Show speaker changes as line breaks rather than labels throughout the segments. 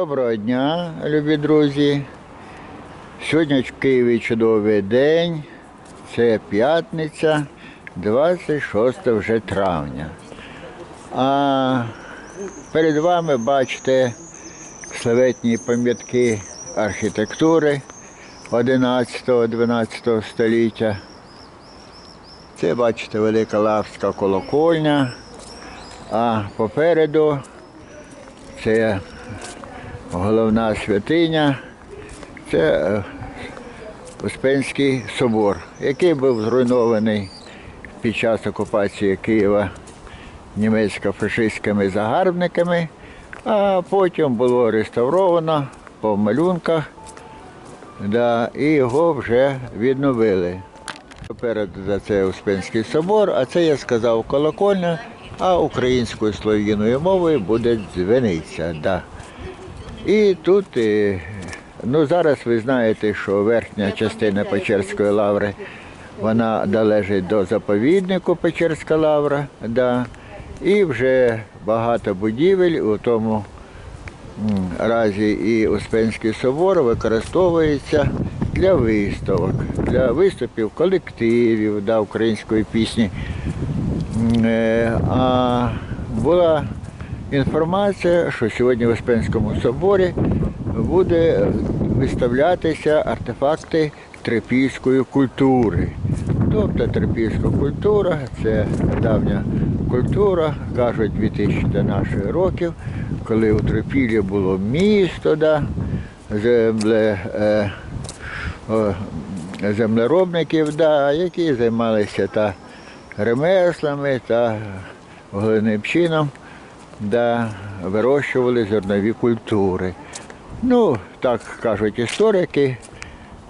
Доброго дня, любі друзі. Сьогодні в Києві чудовий день. Це п'ятниця, 26 вже травня. А перед вами бачите славетні пам'ятки архітектури 11-12 століття. Це, бачите, велика лавська колокольня, а попереду це головна святиня це е, Успенський собор, який був зруйнований під час окупації Києва німецько-фашистськими загарбниками, а потім було реставровано по малюнках, да, і його вже відновили. Попереду це Успенський собор, а це я сказав колокольня, а українською слов'яною мовою буде дзвениця. Да. І тут, е, ну зараз ви знаєте, що верхня частина Печерської лаври, вона належить до заповіднику Печерська лавра, да. і вже багато будівель у тому разі і Успенський собор використовується для виставок, для виступів колективів да, української пісні. Е, А була інформація, що сьогодні в Успенському соборі буде виставлятися артефакти трипільської культури. Тобто трипільська культура це давня культура, кажуть, 2000 до наших років, коли у Трипілі було місто, да, земле, е, о, землеробників, да, які займалися та ремеслами та головним да, вирощували зернові культури. Ну, так кажуть історики.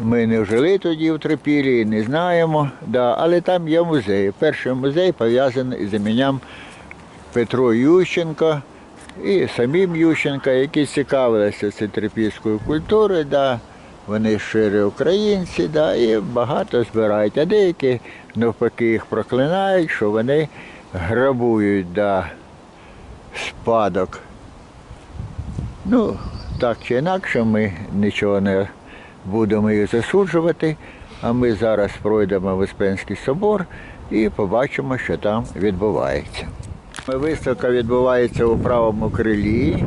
Ми не жили тоді в Трипілі, не знаємо, да, але там є музей. Перший музей пов'язаний з іменем Петро Ющенко і самим Ющенко, які цікавилися цією трипільською культурою. Да. Вони щирі українці, да, і багато збирають. А деякі навпаки їх проклинають, що вони грабують да, спадок. Ну, так чи інакше, ми нічого не будемо їх засуджувати, а ми зараз пройдемо в Успенський собор і побачимо, що там відбувається. Виставка відбувається у правому крилі.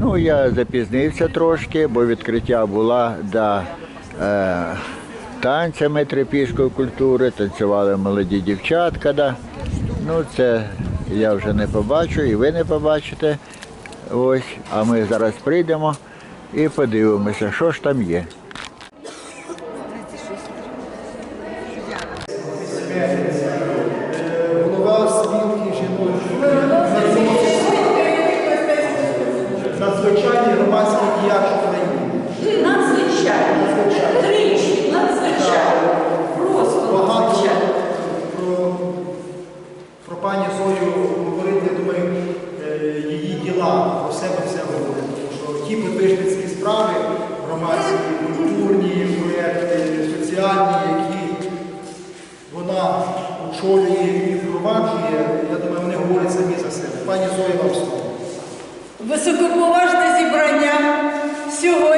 Ну, я запізнився трошки, бо відкриття була да, е, танцями трипільської культури, танцювали молоді дівчатка. Да. Ну, це я вже не побачу і ви не побачите. Ось, а ми зараз прийдемо і подивимося, що ж там є.
голова спілки жіночої надзвичайний громадський діяч України.
Надзвичайно. Тричі, надзвичайно. Просто
Багато
надзвичайно.
про, про пані Зою говорити, я думаю, е, її діла про себе все говорять. Тому що ті подвижницькі справи, громадські, культурні проєкти, соціальні, які вона очолює і впроваджує, я думаю, вони говорять самі за себе. Пані Зоя, вам слово.
Високоповажне зібрання. Сьогодні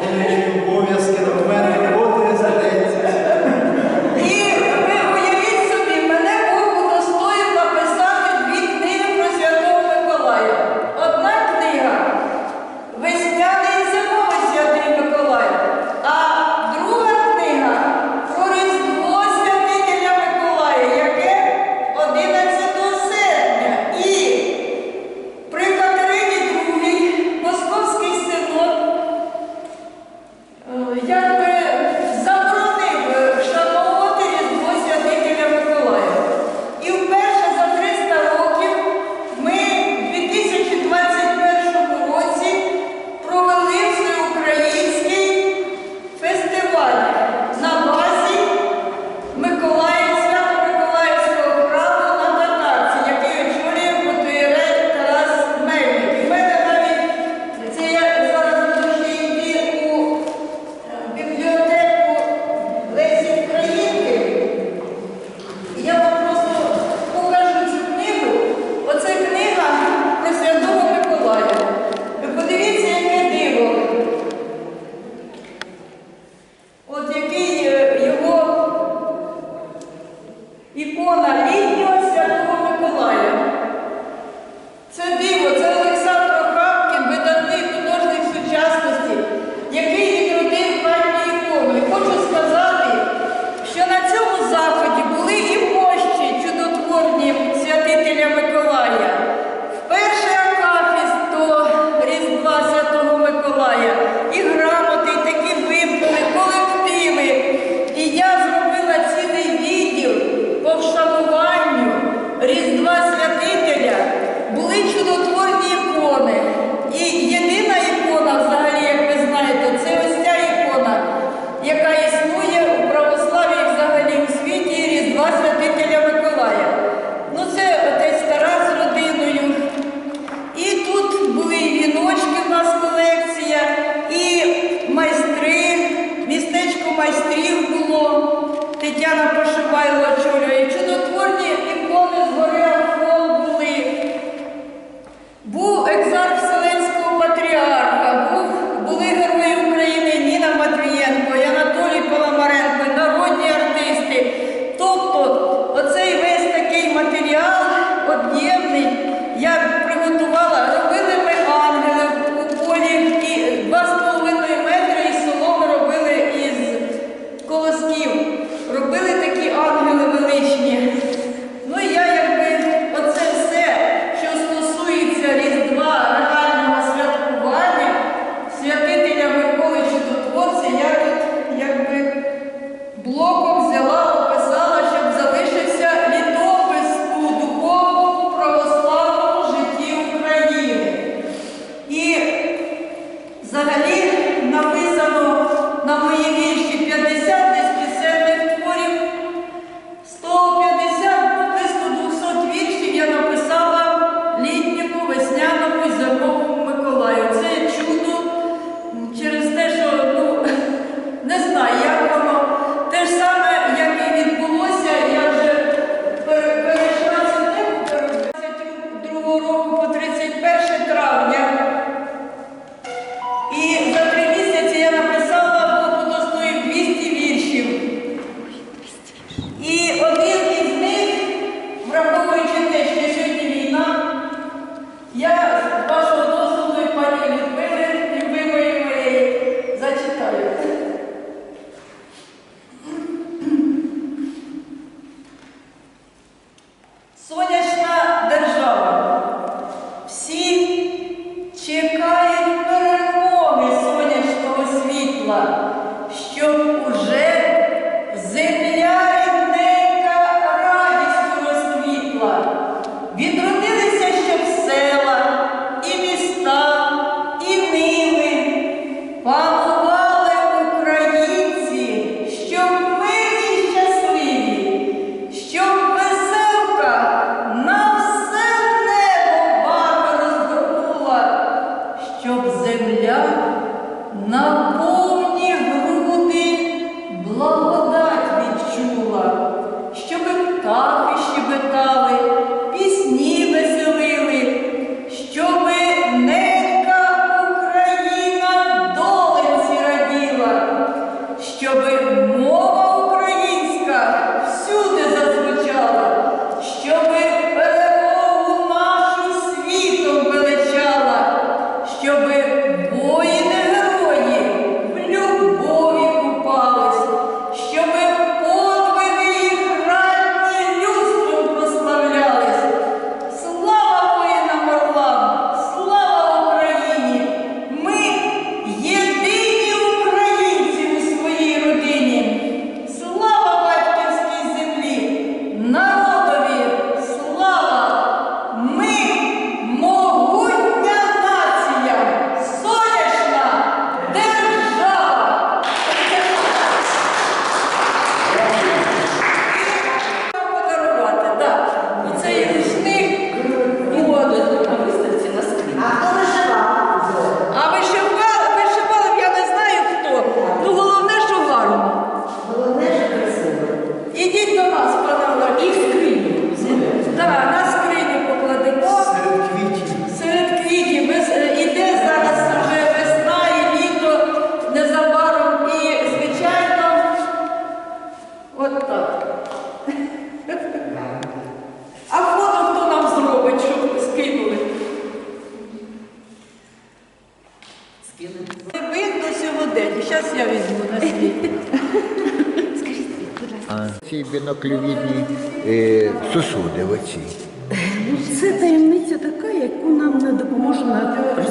Amen.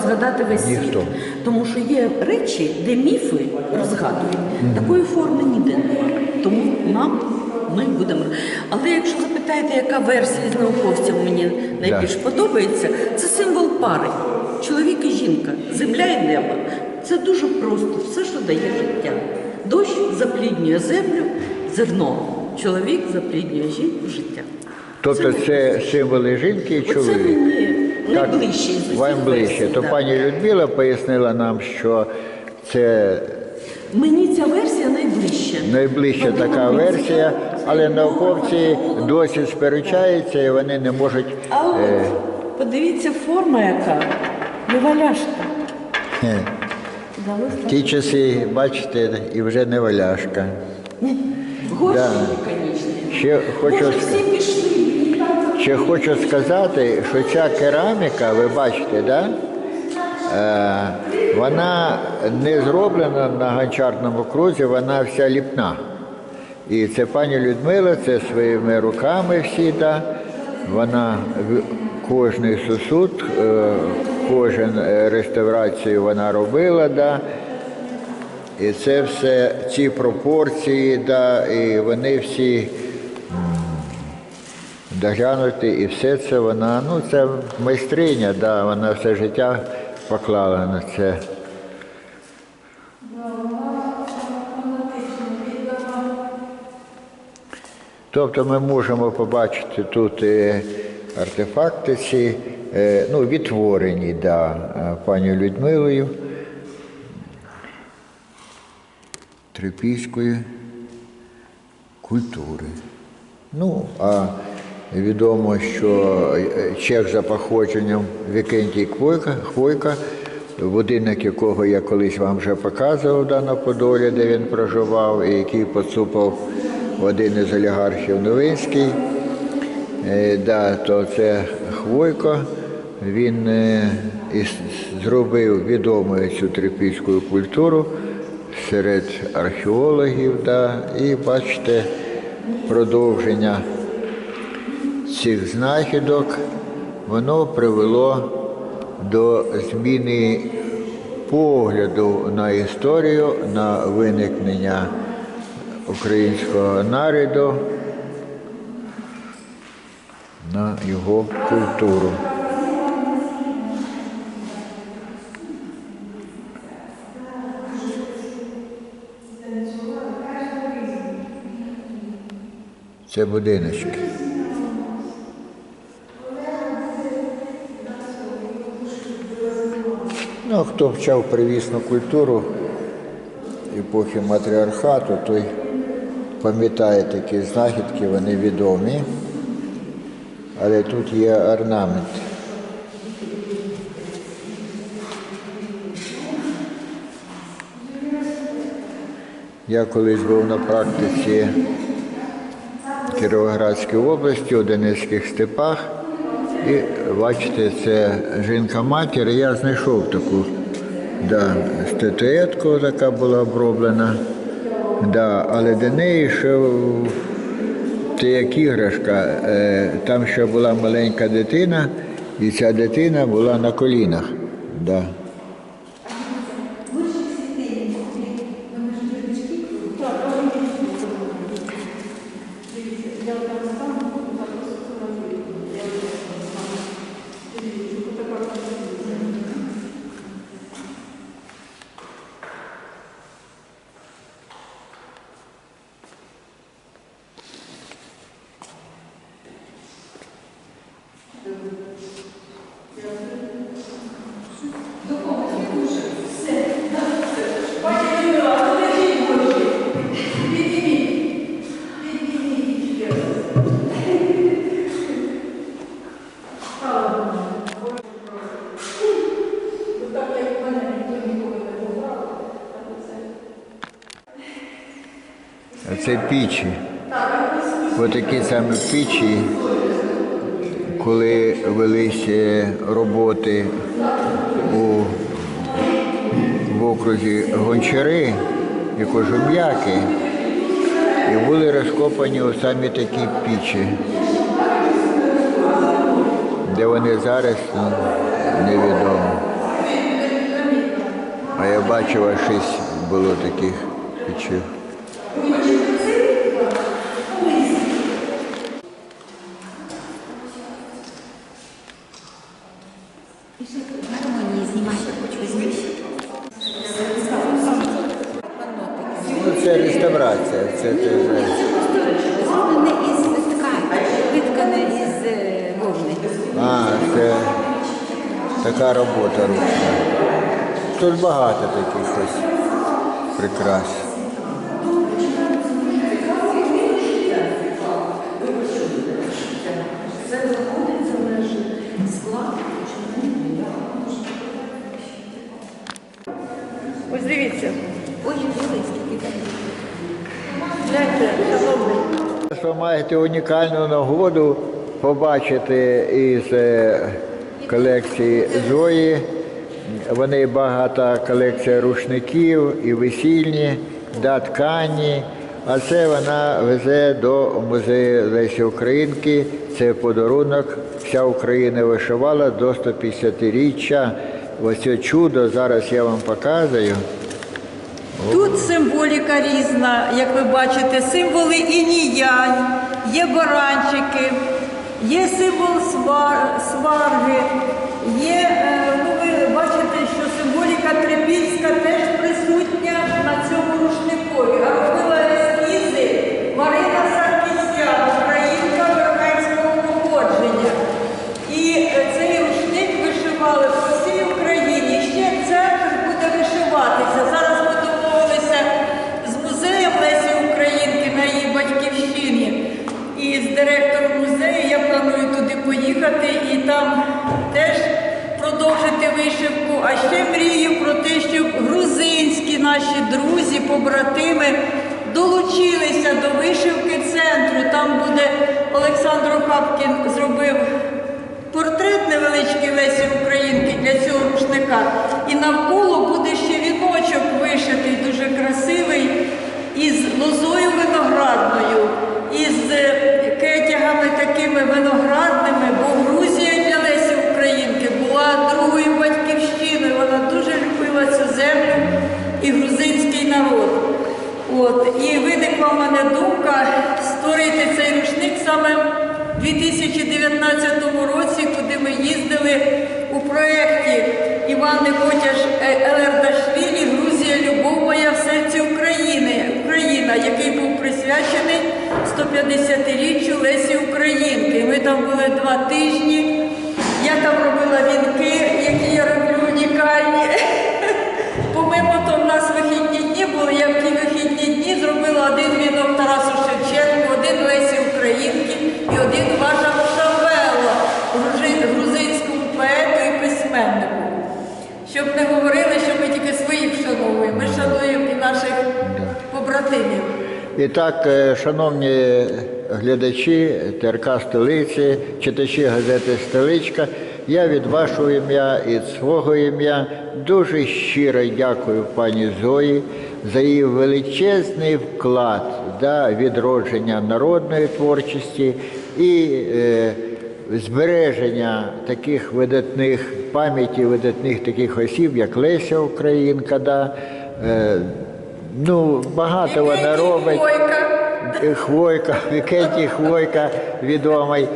Розгадати весь світ.
Ніхто.
Тому що є речі, де міфи розгадують. Такої форми ніде немає. Тому нам ми будемо. Але якщо запитаєте, яка версія з науковців мені найбільш подобається, це символ пари. Чоловік і жінка, земля і небо. Це дуже просто, все, що дає життя. Дощ запліднює землю, зерно. Чоловік запліднює жінку життя.
Тобто це символи жінки і чоловіка.
мені
Так,
з усіх
Вам ближче.
версій,
То
да.
пані Людмила пояснила нам, що це
Мені ця версія найближча.
найближча
Ну,
така версія, але науковці досі сперечаються і вони не можуть.
А от
е,
подивіться форма яка. Не валяшка.
в ті часи, бачите, і вже не валяшка. Да.
звісно.
Ще хочу,
Боже, всі пішли.
Ще хочу сказати, що ця кераміка, ви бачите, да? Е, вона не зроблена на гончарному крузі, вона вся ліпна. І це пані Людмила, це своїми руками всі, да? вона в- кожний сосуд, е, кожен е, реставрацію вона робила, да? і це все, ці пропорції, да? і вони всі доглянути, і все це вона, ну це майстриня, да, вона все життя поклала на це. Тобто ми можемо побачити тут е, артефакти ці, е, ну, відтворені да, е, пані Людмилою трипільської культури. Ну, а відомо, що е, чех за походженням Вікентій Хвойка, Хвойка, будинок якого я колись вам вже показував да, на Подолі, де він проживав, і який поцупав один із олігархів Новинський. Е, да, то це Хвойко. Він е, зробив відомою цю трипільську культуру серед археологів. Да, і бачите, продовження цих знахідок, воно привело до зміни погляду на історію, на виникнення українського народу, на його культуру. Це будиночки. Ну, хто вчав привісну культуру, епохи матріархату, той пам'ятає такі знахідки, вони відомі. Але тут є орнамент. Я колись був на практиці Кіровоградській області, у Донецьких степах. І бачите, це жінка-матір. Я знайшов таку да, статуетку, яка була оброблена. Да, але до неї ще це як іграшка. е, Там ще була маленька дитина, і ця дитина була на колінах. Да. Це пічі. Ось такі саме пічі, коли велися роботи у, в окрузі гончари і кожум'яки, і були розкопані ось самі такі пічі. Де вони зараз, ну, невідомо. А я бачив, аж шість було таких печів.
Гармонії знімайте, хоч візьміть.
Ну, це реставрація. Це, це, вже-
Зроблене із ткань, виткане із е, вовни.
а, це така робота ручна. Тут багато таких ось прикрас.
Це виходить за межі складу.
Ось дивіться.
Ой, там.
Гляньте.
Ви маєте унікальну нагоду побачити із е, колекції Зої. Вони багата колекція рушників і весільні, да, ткані. А це вона везе до музею Лесі Українки. Це подарунок. Вся Україна вишивала до 150-річчя. Ось це чудо зараз я вам показую.
Тут символіка різна, як ви бачите, символи іній-янь, є баранчики, є символ свар, сварги, є, символіка трипільська теж присутня на цьому рушникові. А робила ескізи Марина Саркісян, українка верханського походження. І е, цей рушник вишивали по всій Україні. Ще центр буде вишиватися. Зараз ми домовилися з музеєм Лесі Українки на її батьківщині. І з директором музею я планую туди поїхати і там теж продовжити вишивку. А ще мрію про те, щоб грузинські наші друзі, побратими долучилися до вишивки центру. Там буде Олександр Охапкін зробив портрет невеличкий Лесі Українки для цього рушника. І навколо буде ще віночок вишитий, дуже красивий, із лозою виноградною, із е, кетягами такими виноградними, бо Грузія для Лесі Українки була другою батьківщиною. Вона дуже любила цю землю. От, і виникла в мене думка створити цей рушник саме в 2019 році, куди ми їздили у проєкті Івани Котяш Елердашвілі Грузія, любов моя в серці України, Україна, який був присвячений 150-річчю Лесі Українки. Ми там були два тижні. Я там робила вінки, які я роблю унікальні. Помимо того, в нас вихідні дні були, я один вінок Тарасу Шевченку, один Лесі Українки і один Ваша Шавела, грузинському поету і письменнику. Щоб не говорили, що ми тільки своїх вшановуємо, ми шануємо і наших побратимів.
І так, е, шановні е, глядачі, ТРК столиці, читачі газети Столичка. Я від вашого ім'я і від свого ім'я дуже щиро дякую пані Зої за її величезний вклад да, відродження народної творчості і е, збереження таких видатних пам'яті видатних таких осіб, як Леся Українка. Да, е, ну, багато вона робить. Хвойка, Вікентій Хвойка відомий.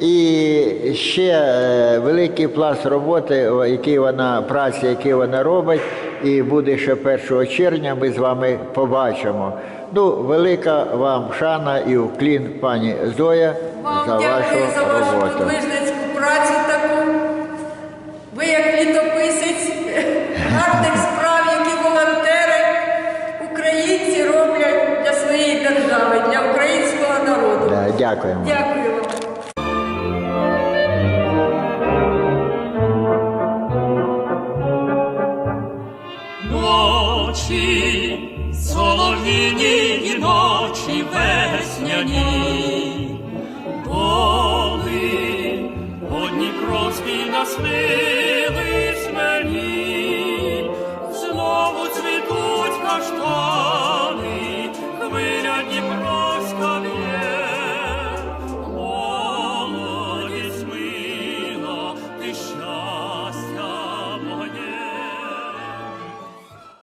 І ще е, великий пласт роботи, який вона, праці, які вона робить, і буде ще 1 червня, ми з вами побачимо. Ну, велика вам шана і уклін, пані Зоя,
Вам
за
дякую
вашу
за вашу
роботу.
подвижницьку працю таку. Ви як літописець гарних справ, які волонтери, українці роблять для своєї держави, для українського народу.
Да, дякуємо.
Дякую